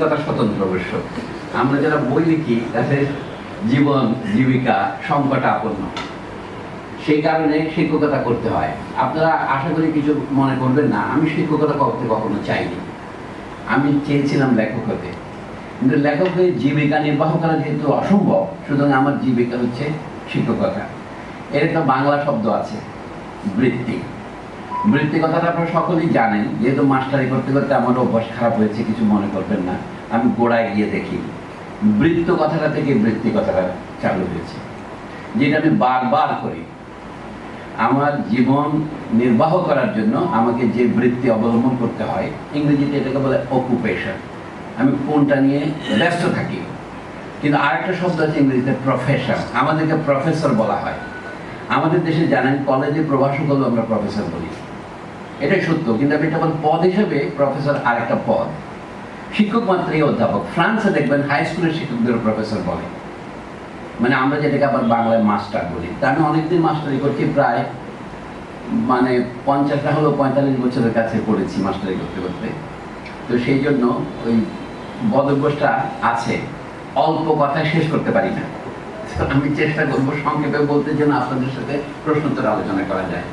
কথা স্বতন্ত্র অবশ্য আমরা যারা বই লিখি তাদের জীবন, জীবিকা সংকটাপন্ন সেই কারণে শিক্ষকতা করতে হয়। আপনারা আশা করি কিছু মনে করবেন না, আমি শিক্ষকতা করতে কখনো চাইনি। আমি চেয়েছিলাম লেখক হতে। কিন্তু লেখক হয়ে জীবিকা নির্বাহ করা যেহেতু অসম্ভব, সুতরাং আমার জীবিকা হচ্ছে শিক্ষকতা। এর একটা বাংলা শব্দ আছে, বৃত্তি। বৃত্তি কথাটা আপনারা সকলেই জানেন, যেহেতু মাস্টারি করতে করতে আমার অভ্যাস খারাপ হয়েছে, কিছু মনে করবেন না। আমি গোড়ায় গিয়ে দেখি, বৃত্ত কথাটা থেকে বৃত্তি কথাটা চালু হয়েছে, যেটা আমি বারবার করি। আমার জীবন নির্বাহ করার জন্য আমাকে যে বৃত্তি অবলম্বন করতে হয়, ইংরেজিতে এটাকে বলে অকুপেশন আমি কোনটা নিয়ে ব্যস্ত থাকি? কিন্তু আরেকটা শব্দ আছে ইংরেজিতে প্রফেশন আমাদেরকে প্রফেসর বলা হয়। আমাদের দেশে জানেন কলেজে প্রভাষক হলেও আমরা প্রফেসর বলি। এটাই সত্য, কিন্তু এটা বল পদ হিসেবে প্রফেসর আরেকটা পদ, শিক্ষক মাত্রই অধ্যাপক। ফ্রান্সে দেখবেন হাই স্কুলের শিক্ষকদের প্রফেসর বলে। মানে আমরা যেটাকে আবার বাংলায় মাস্টার বলি। তা আমি অনেকদিন মাস্টারি করছি, প্রায় মানে পঞ্চাশটা হলো পঁয়তাল্লিশ বছরের কাছে পড়েছি মাস্টারি করতে করতে। তো সেই জন্য ওই বদভ্যাসটা আছে। অল্প কথায় শেষ করতে পারি না। আমি চেষ্টা করব সংক্ষেপে বলতে যেন আপনাদের সাথে প্রশ্নোত্তর আলোচনা করা যায়।